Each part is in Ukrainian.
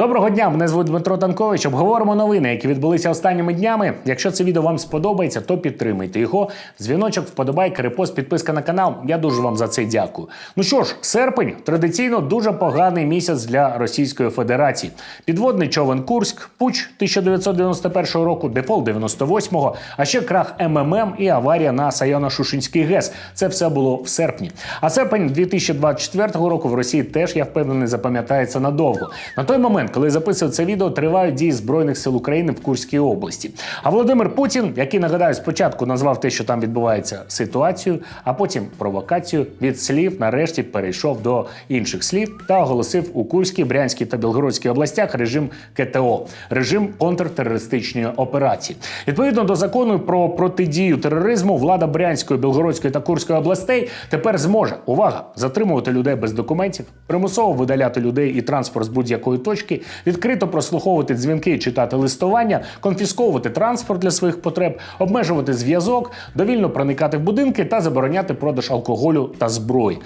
Доброго дня, мене звуть Дмитро Танкович. Обговоримо новини, які відбулися останніми днями. Якщо це відео вам сподобається, то підтримайте його. Дзвіночок, вподобайка, репост, підписка на канал. Я дуже вам за це дякую. Ну що ж, серпень традиційно дуже поганий місяць для Російської Федерації. Підводний човен Курськ, пуч 1991 року, дефолт 98-го, а ще крах МММ і аварія на Сайоно-Шушинський ГЕС. Це все було в серпні. А серпень 2024 року в Росії теж я впевнений запам'ятається надовго. На той момент, коли я записую це відео, тривають дії збройних сил України в Курській області. А Володимир Путін, який нагадаю, спочатку назвав те, що там відбувається ситуацію, а потім провокацію від слів, нарешті перейшов до інших слів та оголосив у Курській, Брянській та Білгородській областях режим КТО режим контртерористичної операції. Відповідно до закону про протидію тероризму, влада Брянської, Білгородської та Курської областей тепер зможе увага затримувати людей без документів, примусово видаляти людей і транспорт з будь-якої точки, відкрито прослуховувати дзвінки читати листування, конфісковувати транспорт для своїх потреб, обмежувати зв'язок, довільно проникати в будинки та забороняти продаж алкоголю та зброї.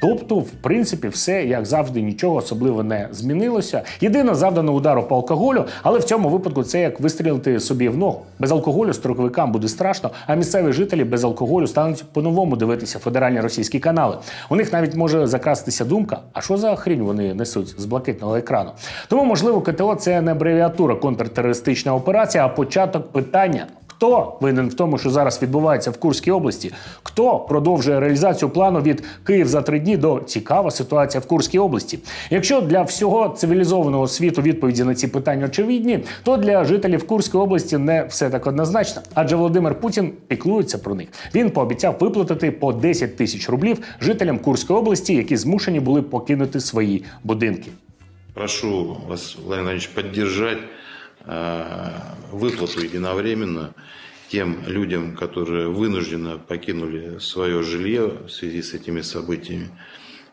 Тобто, в принципі, все як завжди, нічого особливо не змінилося. Єдине завдано удару по алкоголю, але в цьому випадку це як вистрілити собі в ногу. Без алкоголю строковикам буде страшно, а місцеві жителі без алкоголю стануть по-новому дивитися федеральні російські канали. У них навіть може закрастися думка: а що за хрінь вони несуть з блакитного екрану? Тому, можливо, КТО це не абревіатура контртерористична операція, а початок питання. Хто винен в тому, що зараз відбувається в Курській області? Хто продовжує реалізацію плану від Київ за три дні до цікава ситуація в Курській області? Якщо для всього цивілізованого світу відповіді на ці питання очевидні, то для жителів Курської області не все так однозначно. Адже Володимир Путін піклується про них. Він пообіцяв виплатити по 10 тисяч рублів жителям Курської області, які змушені були покинути свої будинки. Прошу вас, Владимир Владимирович, э, выплату единовременно тем людям, которые вынужденно покинули свое жилье в связи с этими событиями,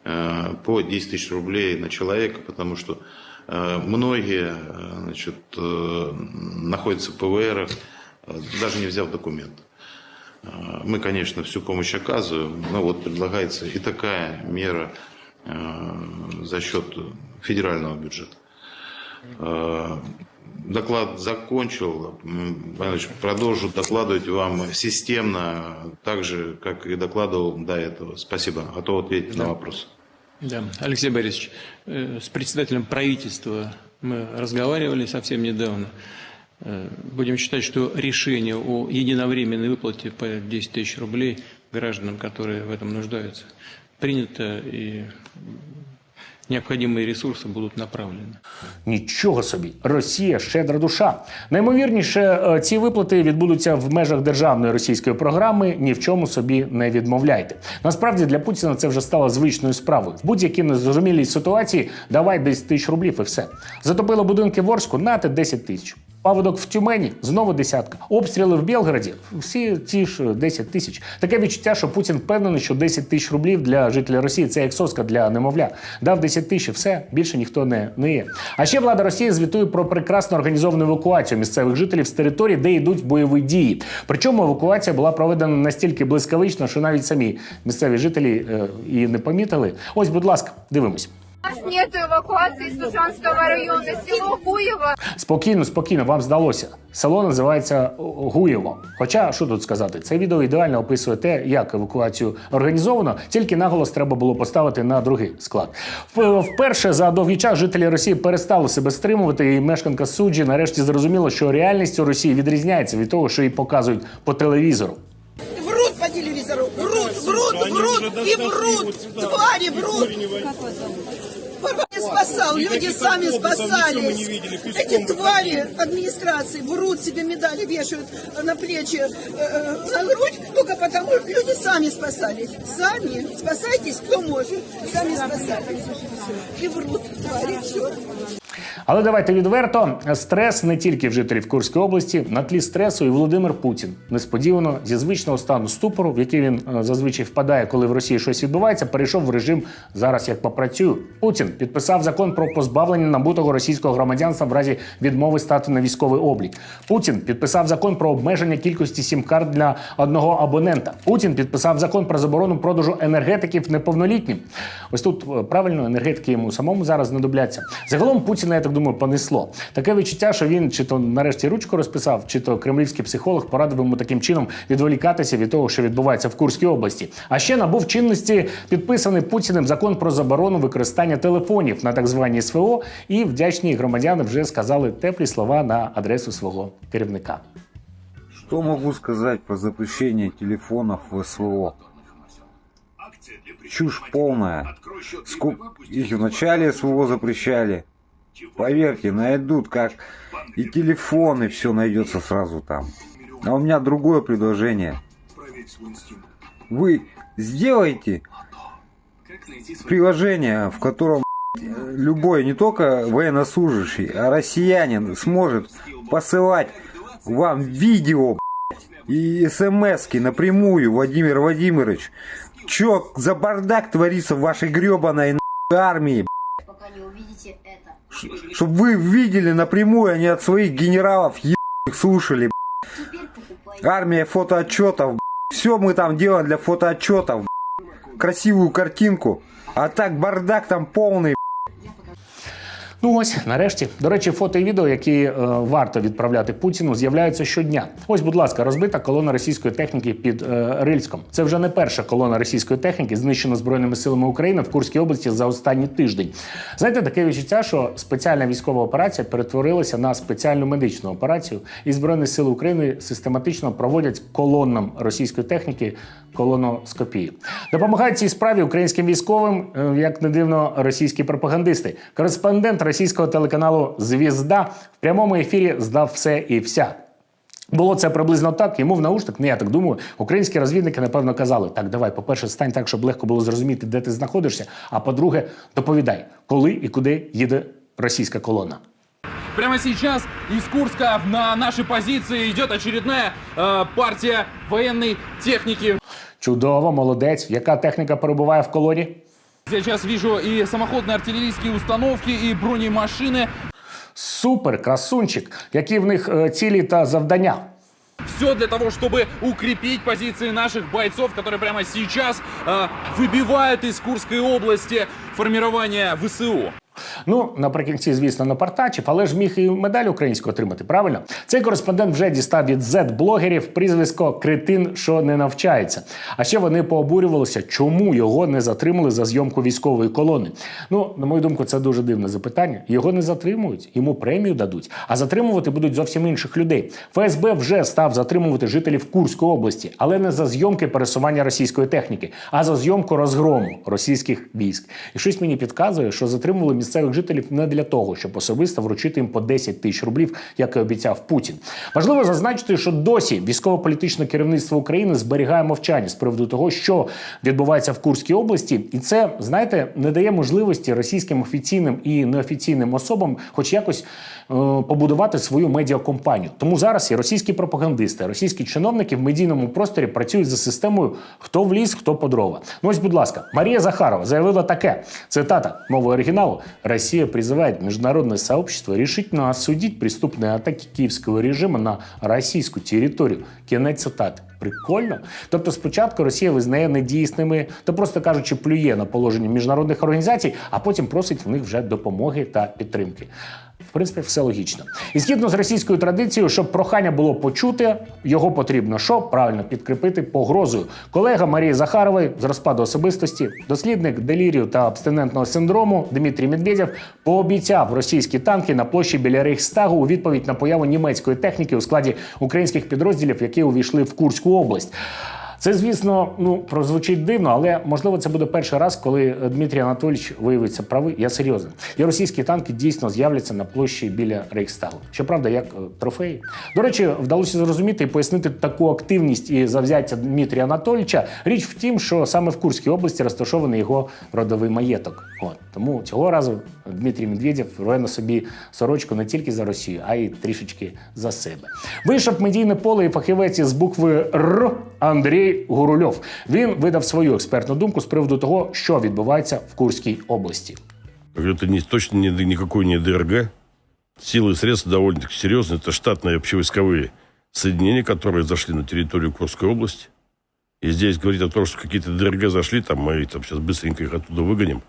э, по 10 тысяч рублей на человека, потому что э, многие э, значит, э, находятся в ПВРах, э, даже не взяв документ. Э, Мы, конечно, всю помощь оказываем, но вот предлагается и такая мера э, за счет федерального бюджета. Доклад закончил. Ильич, Продолжу докладывать вам системно, так же, как и докладывал до этого. Спасибо. Готов ответить на вопросы. Да, Алексей Борисович, э, с председателем правительства мы разговаривали совсем недавно. Э, Будем считать, что решение о единовременной выплате по 10 тысяч рублей гражданам, которые в этом нуждаются, принято и необходимые ресурсы будут направлены. Нічого собі, Росія щедра душа. Наймовірніше, е, ці виплати відбудуться в межах державної російської програми. Ні в чому собі не відмовляйте. Насправді для Путіна це вже стало звичною справою. В будь-якій незрозумілій ситуації давай 10 тисяч рублів і все. Затопили будинки в Орську, нате 10 тисяч. Паводок в Тюмені знову десятка. Обстріли в Білгороді всі ті ж 10 тисяч. Таке відчуття, що Путін впевнений, що 10 тисяч рублів для жителя Росії це як соска для немовля. Дав 10 тисяч, все більше ніхто не, не є. А ще влада Росії звітує про прекрасно організовану евакуацію місцевих жителів з територій, де йдуть бойові дії. Причому евакуація була проведена настільки блискавично, що навіть самі місцеві жителі е, її не помітили. Ось, будь ласка, дивимось. Нас нет эвакуации из Тушанского района, село Гуево. Спокійно, спокійно, вам здалося. Село називається Гуєво. Хоча що тут сказати, це відео ідеально описує те, як евакуацію організовано, тільки наголос треба було поставити на другий склад. В- Вперше за довгий час жителі Росії перестали себе стримувати, і мешканка суджі нарешті зрозуміла, що реальність у Росії відрізняється від того, що їй показують по телевізору. Врут по телевизору, врут, врут, врут и врут, твари врут Не спасал, люди сами спасались. Эти твари администрации врут себе медали вешают на плечи, э, э, на грудь, только потому, что люди сами спасались. Сами спасайтесь, кто может. Сами спасались. И врут, твари, все. Але давайте відверто, стрес не тільки в жителів Курської області, на тлі стресу і Володимир Путін несподівано зі звичного стану ступору, в який він е, зазвичай впадає, коли в Росії щось відбувається, перейшов в режим зараз як попрацюю. Путін підписав закон про позбавлення набутого російського громадянства в разі відмови стати на військовий облік. Путін підписав закон про обмеження кількості сім-карт для одного абонента. Путін підписав закон про заборону продажу енергетиків неповнолітнім. Ось тут е, правильно енергетики йому самому зараз знадобляться. Загалом Путіна, я так думаю, понесло. Таке відчуття, що він чи то нарешті ручку розписав, чи то кремлівський психолог порадив йому таким чином відволікатися від того, що відбувається в Курській області. А ще набув чинності підписаний Путіним закон про заборону використання телефонів на так звані СВО, і вдячні громадяни вже сказали теплі слова на адресу свого керівника. Что могу сказать про запрещение телефонов в СВО? Чушь полная. Ску- Их в начале СВО запрещали. Поверьте, найдут как и телефоны, все найдется сразу там. А у меня другое предложение. Вы сделайте приложение, в котором э, любой, не только военнослужащий, а россиянин сможет посылать вам видео и смски напрямую, Владимир Владимирович. Чё за бардак творится в вашей гребаной армии, пока не увидите это. Чтобы вы видели напрямую, а не от своих генералов ебаных слушали. Армия фотоотчетов. Все мы там делаем для фотоотчетов. Красивую картинку. А так бардак там полный. Ну ось нарешті. До речі, фото і відео, які е, варто відправляти Путіну, з'являються щодня. Ось, будь ласка, розбита колона російської техніки під е, Рильськом. Це вже не перша колона російської техніки, знищена збройними силами України в Курській області за останній тиждень. Знаєте, таке відчуття, що спеціальна військова операція перетворилася на спеціальну медичну операцію, і збройні сили України систематично проводять колонам російської техніки колоноскопії. Допомагають цій справі українським військовим, е, як не дивно, російські пропагандисти. Кореспондент російського телеканалу Звізда в прямому ефірі здав все і вся. Було це приблизно так. Йому в наушник, ну я так думаю, українські розвідники напевно казали: так, давай, по-перше, стань так, щоб легко було зрозуміти, де ти знаходишся. А по-друге, доповідай, коли і куди їде російська колона. Прямо сейчас из Курска на наши позиции идет очередная э, партия военной техники. Чудово, молодець. Яка техніка перебуває в колоні? Сейчас вижу и самоходные артиллерийские установки, и бронемашины. Супер, красунчик. Які в них е, цілі та завдання? Все для того, чтобы укрепить позиции наших бойцов, которые прямо сейчас э, выбивают из Курской области формирование ВСУ. Ну, наприкінці, звісно, напартачив, але ж міг і медаль українську отримати, правильно? Цей кореспондент вже дістав від Z-блогерів прізвисько Кретин, що не навчається. А ще вони пообурювалися, чому його не затримали за зйомку військової колони. Ну, на мою думку, це дуже дивне запитання. Його не затримують, йому премію дадуть, а затримувати будуть зовсім інших людей. ФСБ вже став затримувати жителів Курської області, але не за зйомки пересування російської техніки, а за зйомку розгрому російських військ. І щось мені підказує, що затримували місцевих жителів не для того, щоб особисто вручити їм по 10 тисяч рублів, як і обіцяв Путін. Важливо зазначити, що досі військово-політичне керівництво України зберігає мовчання з приводу того, що відбувається в Курській області, і це знаєте не дає можливості російським офіційним і неофіційним особам, хоч якось е, побудувати свою медіакомпанію. Тому зараз і російські пропагандисти, російські чиновники в медійному просторі працюють за системою хто в ліс, хто по дрова. Ну ось, будь ласка, Марія Захарова заявила таке: цитата мовою оригіналу: Россия призывает международное сообщество решительно осудить преступные атаки киевского режима на російську територію. Кінець цитати. Прикольно. Тобто, спочатку Росія визнає недійсними то просто кажучи, плює на положення міжнародних організацій, а потім просить в них вже допомоги та підтримки. В принципі, все логічно. І згідно з російською традицією, щоб прохання було почуте, його потрібно що правильно підкріпити погрозою. Колега Марії Захарової з розпаду особистості, дослідник делірію та абстинентного синдрому Дмитрій Медведєв пообіцяв російські танки на площі біля Рейхстагу у відповідь на появу німецької техніки у складі українських підрозділів, які увійшли в Курську область. Це, звісно, ну прозвучить дивно, але можливо це буде перший раз, коли Дмитрій Анатолійович виявиться правий. Я серйозно. І російські танки дійсно з'являться на площі біля Рейхстагу. Щоправда, як е, трофеї. До речі, вдалося зрозуміти і пояснити таку активність і завзяття Дмитрія Анатолійовича. Річ в тім, що саме в Курській області розташований його родовий маєток. От тому цього разу Дмитрій Медведєв рве на собі сорочку не тільки за Росію, а й трішечки за себе. Вийшов медійне поле і фахівець із букви Р Андрій Гурульов. Він видав свою експертну думку з приводу того, що відбувається в Курській області. Это не, точно не, никакой не ДРГ. Силы и средства довольно-таки серьезные. Это штатные общевойсковые соединения, которые зашли на территорию Курской области. И здесь говорить о том, что какие-то ДРГ зашли, там мы там сейчас быстренько их оттуда выгоним.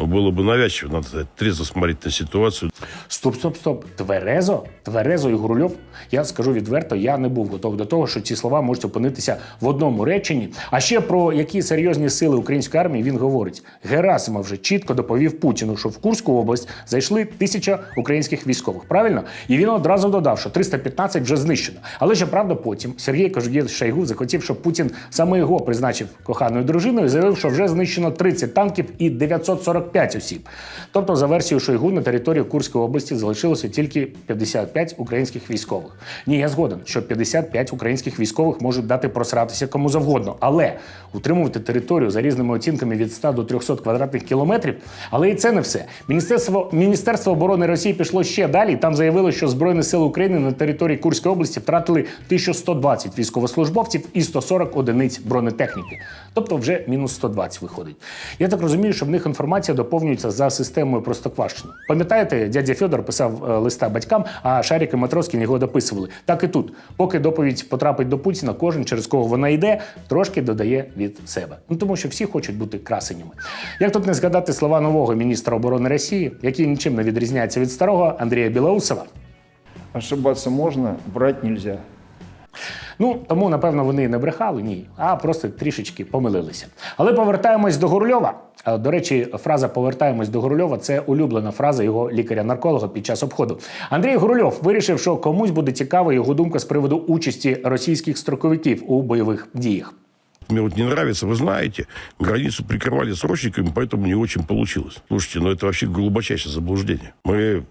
Но было бы навязчиво, надо трезво смотреть на ситуацию. Стоп, стоп, стоп. Тверезо? Тверезо і Гурульов? Я скажу відверто, я не був готовий до того, що ці слова можуть опинитися в одному реченні. А ще про які серйозні сили української армії він говорить. Герасимов вже чітко доповів Путіну, що в Курську область зайшли тисяча українських військових. Правильно? І він одразу додав, що 315 вже знищено. Але ще правда, потім Сергій Кожугєв Шойгу захотів, щоб Путін саме його призначив коханою дружиною, і заявив, що вже знищено 30 танків і 945 осіб. Тобто, за версією Шойгу, на території Курської області залишилося тільки 55 українських військових. Ні, я згоден, що 55 українських військових можуть дати просратися кому завгодно, але утримувати територію за різними оцінками від 100 до 300 квадратних кілометрів. Але і це не все. Міністерство Міністерство оборони Росії пішло ще далі. Там заявило, що збройні сили України на території Курської області втратили 1120 військовослужбовців і 140 одиниць бронетехніки. Тобто вже мінус 120 виходить. Я так розумію, що в них інформація доповнюється за системою Простоквашино. Пам'ятаєте, дядя Федор писав е, листа батькам, а Шарик і Матроскін його дописували. Так і тут, поки доповідь потрапить до Путіна, кожен, через кого вона йде, трошки додає від себе. Ну тому що всі хочуть бути красенями. Як тут не згадати слова нового міністра оборони Росії, який нічим не відрізняється від старого Андрія Білоусова? Ошибаться можно, врать нельзя. Ну тому напевно вони не брехали, ні, а просто трішечки помилилися. Але повертаємось до Гурльова. До речі, фраза повертаємось до Гурльова це улюблена фраза його лікаря-нарколога під час обходу. Андрій Гурльов вирішив, що комусь буде цікава його думка з приводу участі російських строковиків у бойових діях Мне вот не нравится, вы знаете, границу прикрывали срочниками, поэтому не очень получилось. Слушайте, ну это вообще глубочайшее заблуждение. Мы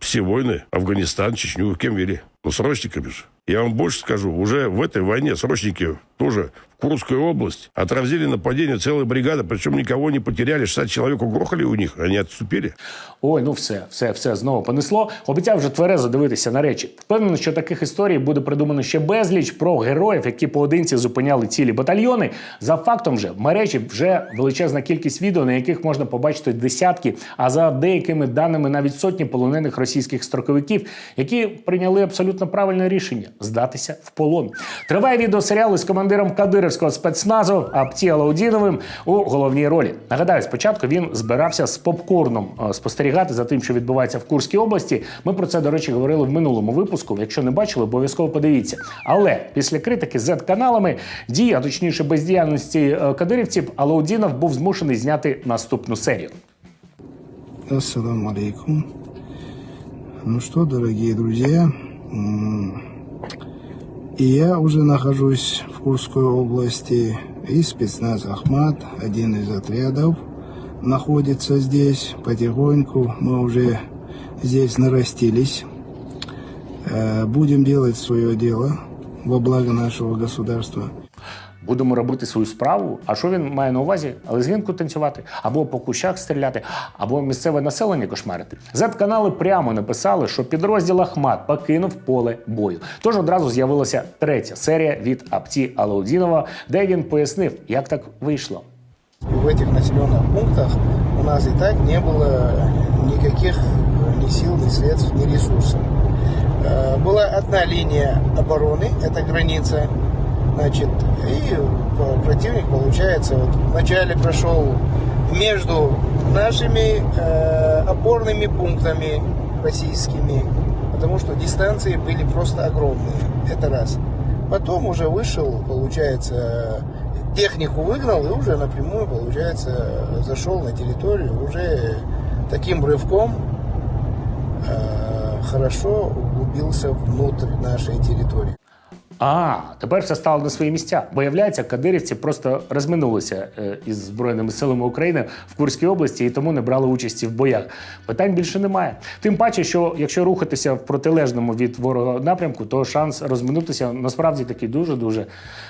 все войны, Афганистан, Чечню, кем вели? Ну, срочниками же. Я вам больше скажу, уже в этой войне срочники тоже в Курскую область отразили нападение целой бригады, причем никого не потеряли, 60 человек угрохали у них, они отступили. Ой, ну все, все, все знову понесло. Обіцяв вже тверезо дивитися на речі. Впевнений, що таких історій буде придумано ще безліч про героїв, які поодинці зупиняли цілі батальйони. За фактом же в мережі вже величезна кількість відео, на яких можна побачити десятки, а за деякими даними навіть сотні полонених російських строковиків, які прийняли абсолютно правильне рішення здатися в полон. Триває відеосеріал із командиром Кадирівського спецназу Апті Алаудіновим у головній ролі. Нагадаю, спочатку він збирався з попкорном е, спостерігати за тим, що відбувається в Курській області. Ми про це, до речі, говорили в минулому випуску. Якщо не бачили, обов'язково подивіться. Але після критики z каналами дії, а точніше бездіяльності е, кадирівців, Алаудінов був змушений зняти наступну серію. Ассаламу алейкум. Ну что, дорогие друзья, и я уже нахожусь в Курской области, и спецназ Ахмат, один из отрядов, находится здесь потихоньку. Мы уже здесь нарастились. Э, Будем делать свое дело во благо нашего государства. Будемо робити свою справу. А що він має на увазі? Лезгинку танцювати, або по кущах стріляти, або місцеве населення кошмарити. Z-канали прямо написали, що підрозділ Ахмат покинув поле бою. Тож одразу з'явилася третя серія від Апті Алаудінова, де він пояснив, як так вийшло. И в этих населенных пунктах у нас и так не было никаких э, ни сил, ни средств, ни ресурсов. Э, Была одна линия обороны, это граница, Значит, и противник, получается, вот вначале прошел между нашими э, опорными пунктами российскими, потому что дистанции были просто огромные, это раз. Потом уже вышел, получается, технику выгнал и уже напрямую, получается, зашел на территорию уже таким рывком э, хорошо углубился внутрь нашей территории. А, тепер все стало на свої місця. Виявляється, кадирівці просто розминулися е, із Збройними силами України в Курській області і тому не брали участі в боях. Питань більше немає. Тим паче, що якщо рухатися в протилежному від ворога напрямку, то шанс розминутися насправді такий дуже-дуже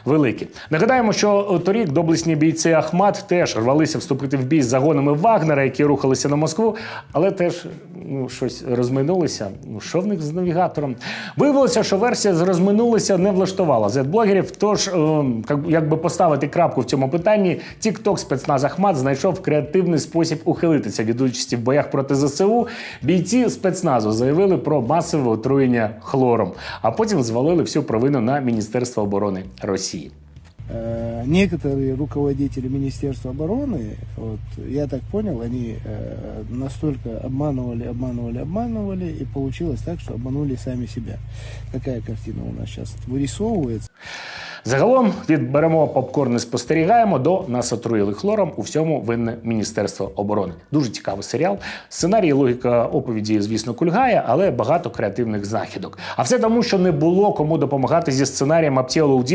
великий. Нагадаємо, що торік доблесні бійці Ахмат теж рвалися вступити в бій з загонами Вагнера, які рухалися на Москву, але теж ну, щось розминулися. Ну, що в них з навігатором? Виявилося, що версія з розминулися не влаштувала Z-блогерів. Тож, е, якби поставити крапку в цьому питанні, TikTok спецназ Ахмат знайшов креативний спосіб ухилитися від участі в боях проти ЗСУ. Бійці спецназу заявили про масове отруєння хлором, а потім звалили всю провину на Міністерство оборони Росії. Э, Некоторые руководители Министерства обороны, вот, я так понял, они э, настолько обманывали, обманывали, обманывали, и получилось так, что обманули сами себя. Такая картина у нас сейчас вырисовывается. Загалом відберемо попкорн і спостерігаємо до нас отруїли хлором у всьому винне Міністерство оборони. Дуже цікавий серіал. Сценарій логіка оповіді, звісно, кульгає, але багато креативних знахідок. А все тому, що не було кому допомагати зі сценарієм Аптєлу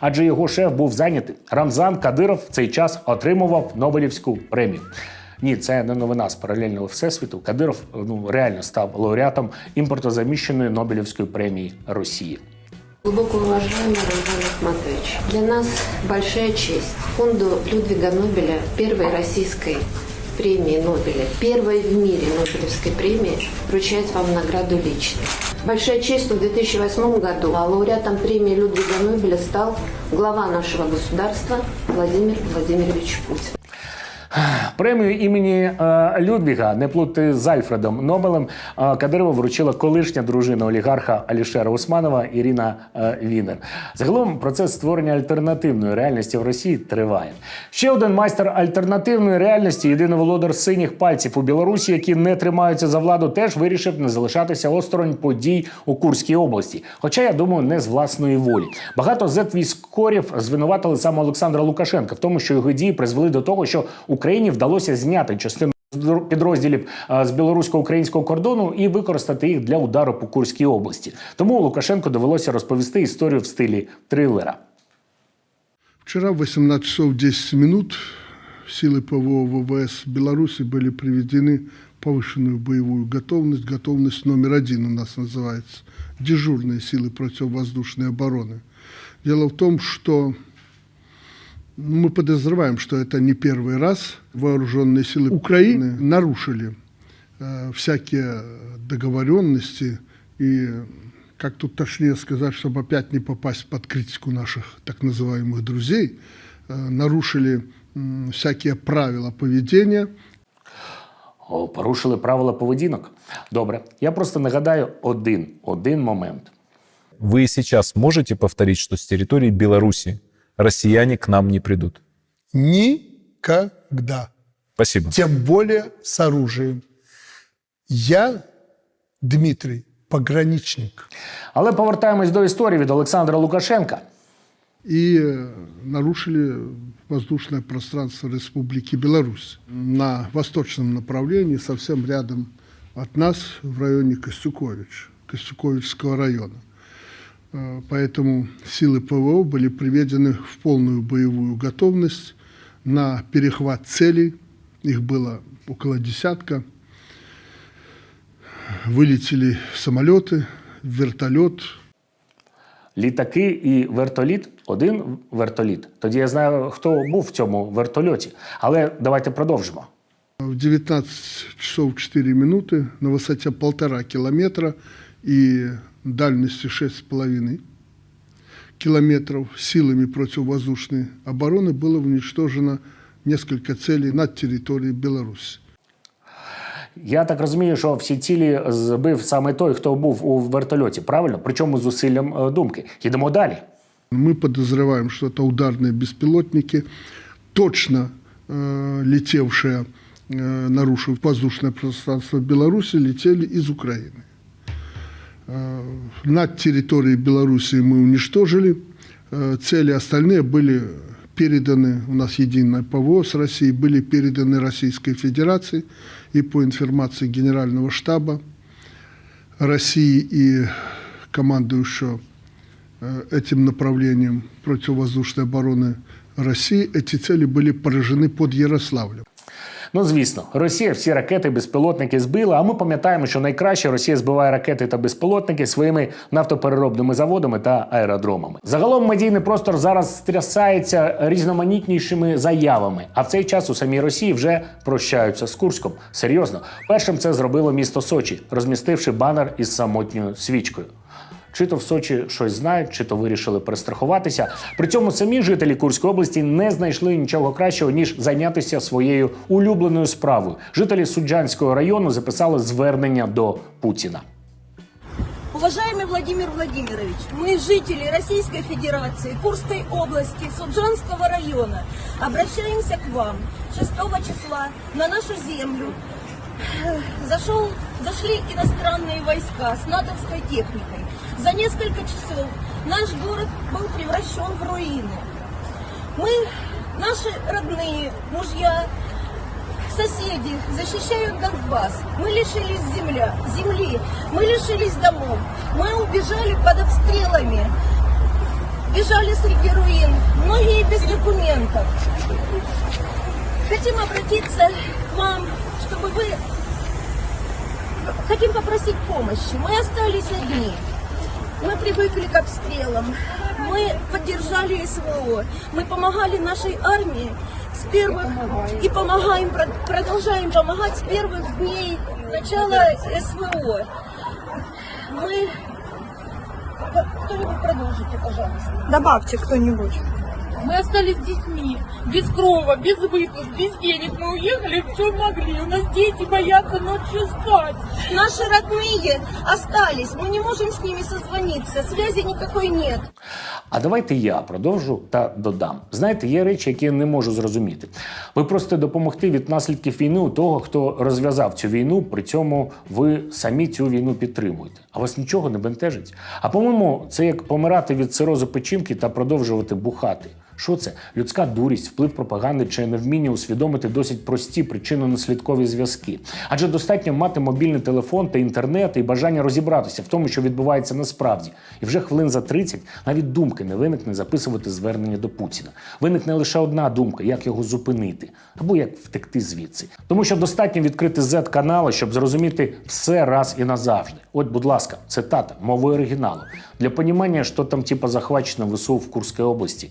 адже його шеф був зайнятий. Рамзан Кадиров в цей час отримував Нобелівську премію. Ні, це не новина з паралельного всесвіту. Кадиров ну реально став лауреатом імпортозаміщеної Нобелівської премії Росії. Глубоко уважаемый Рамзан Ахматович, для нас большая честь фонду Людвига Нобеля, первой российской премии Нобеля, первой в мире Нобелевской премии, вручать вам награду лично. Большая честь, что в 2008 году лауреатом премии Людвига Нобеля стал глава нашего государства Владимир Владимирович Путин. Премію імені е, Людвіга, не плути з Альфредом Нобелем, е, Кадирова вручила колишня дружина олігарха Алішера Усманова Ірина е, Вінер. Загалом процес створення альтернативної реальності в Росії триває. Ще один майстер альтернативної реальності, єдиний володар синіх пальців у Білорусі, які не тримаються за владу, теж вирішив не залишатися осторонь подій у Курській області. Хоча я думаю, не з власної волі. Багато зет-військорів звинуватили саме Олександра Лукашенка в тому, що його дії призвели до того, що Україні вдалося зняти частину підрозділів е, з білорусько-українського кордону і використати їх для удару по Курській області. Тому Лукашенку довелося розповісти історію в стилі трилера. Вчера в 18 часов 10 минут силы ПВО ВВС Беларуси были приведены в повышенную боевую готовность. Готовность номер один у нас называется. Дежурные силы противовоздушной обороны. Дело в том, что ну, мы подозреваем, что это не первый раз вооруженные силы Украины нарушили э, всякие договоренности и как тут точнее сказать, чтобы опять не попасть под критику наших так называемых друзей, э, нарушили м, всякие правила поведения. О, порушили правила поведінок. Добре, я просто нагадаю один, один момент. Вы сейчас можете повторить, что с территории Беларуси россияне к нам не придут? Никогда. Спасибо. Тем более с оружием. Я, Дмитрий, пограничник. Але повертаємось до історії від Олександра Лукашенка. и э, нарушили воздушное пространство Республики Беларусь на восточном направлении, совсем рядом от нас, в районе Костюкович, Костюковичского района. Э, Поэтому силы ПВО были приведены в полную боевую готовность на перехват целей. Их было около десятка. Вылетели самолеты, вертолет, Літаки і вертоліт один вертоліт. Тоді я знаю, хто був в цьому вертольоті. Але давайте продовжимо. В 19 часов 4 минуты на высоте полтора километра и дальности 6,5 километров силами противовоздушной обороны было уничтожено несколько целей над территорией Беларуси. Я так розумію, що всі цілі збив саме той, хто був у вертольоті. Правильно? Причому з зусиллям е, думки. Йдемо далі. Мы подозреваем, что это ударные беспилотники, точно э, летевшие, э, нарушив воздушное пространство Беларуси, летели из Украины. Э, над территорией Беларуси мы уничтожили. Э, цели остальные были переданы, у нас единое ПВО с Россией, были переданы Российской Федерации и по информации Генерального штаба России и командующего э, этим направлением противовоздушной обороны России, эти цели были поражены под Ярославлем. Ну, звісно, Росія всі ракети, безпілотники збила. А ми пам'ятаємо, що найкраще Росія збиває ракети та безпілотники своїми нафтопереробними заводами та аеродромами. Загалом медійний простор зараз стрясається різноманітнішими заявами. А в цей час у самій Росії вже прощаються з Курском. Серйозно, першим це зробило місто Сочі, розмістивши банер із самотньою свічкою. Чи то в Сочі щось знають, чи то вирішили перестрахуватися. При цьому самі жителі Курської області не знайшли нічого кращого ніж зайнятися своєю улюбленою справою. Жителі Суджанського району записали звернення до Путіна. Уважаемый Владимир Владимирович, мы, жители Российской Федерации, Курской области, Суджанского района, обращаемся к вам 6 числа на нашу землю. э, Зашел, зашли иностранные войска с натовской техникой. За несколько часов наш город был превращен в руины. Мы, наши родные, мужья, соседи защищают Донбасс. Мы лишились земля, земли, мы лишились домов. Мы убежали под обстрелами, бежали среди руин, многие без документов. Хотим обратиться к вам, чтобы вы... Хотим попросить помощи. Мы остались одни. Мы привыкли к обстрелам. Мы поддержали СВО. Мы помогали нашей армии с первых и помогаем, про- продолжаем помогать с первых дней начала СВО. Мы... Кто-нибудь продолжите, пожалуйста. Добавьте кто-нибудь. Мы остались с детьми, без крова, без выплат, без денег. Мы уехали, что могли. У нас дети боятся ночью спать. Наши родные остались. Мы не можем с ними созвониться. Связи никакой нет. А давайте я продовжу та додам. Знаєте, є речі, які я не можу зрозуміти. Ви просите допомогти від наслідків війни у того, хто розв'язав цю війну, при цьому ви самі цю війну підтримуєте. А вас нічого не бентежить. А по-моєму, це як помирати від цирозу печінки та продовжувати бухати. Що це? Людська дурість, вплив пропаганди чи невміння усвідомити досить прості причинно-наслідкові зв'язки. Адже достатньо мати мобільний телефон та інтернет і бажання розібратися в тому, що відбувається насправді. І вже хвилин за 30 навіть думки не виникне записувати звернення до Путіна. Виникне лише одна думка, як його зупинити або як втекти звідси. Тому що достатньо відкрити z канали, щоб зрозуміти все раз і назавжди. От, будь ласка, цитата мовою оригіналу. Для понимания, что там типа захвачено ВСУ в Курской области,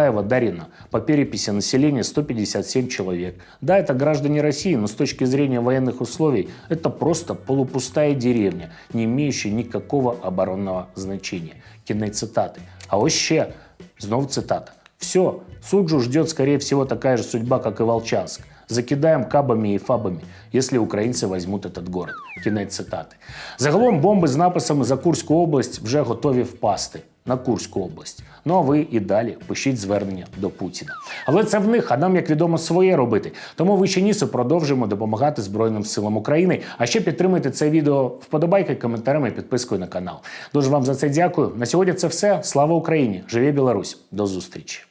Николаева, Дарина, по переписи населения 157 человек. Да, это граждане России, но с точки зрения военных условий это просто полупустая деревня, не имеющая никакого оборонного значения. Кінець цитати. А ось ще, знов цитата. Все, суджу ждет, скорее всего, такая же судьба, как и Волчанск. Закидаем кабами и фабами, если украинцы возьмут этот город. Кінець цитати. Загалом бомби з написами за Курську область вже готові впасти на Курську область. Ну а ви і далі пишіть звернення до Путіна. Але це в них, а нам, як відомо, своє робити. Тому ви ще ніси продовжуємо допомагати Збройним силам України. А ще підтримайте це відео вподобайки, коментарями і підпискою на канал. Дуже вам за це дякую. На сьогодні це все. Слава Україні! Живе Білорусь! До зустрічі!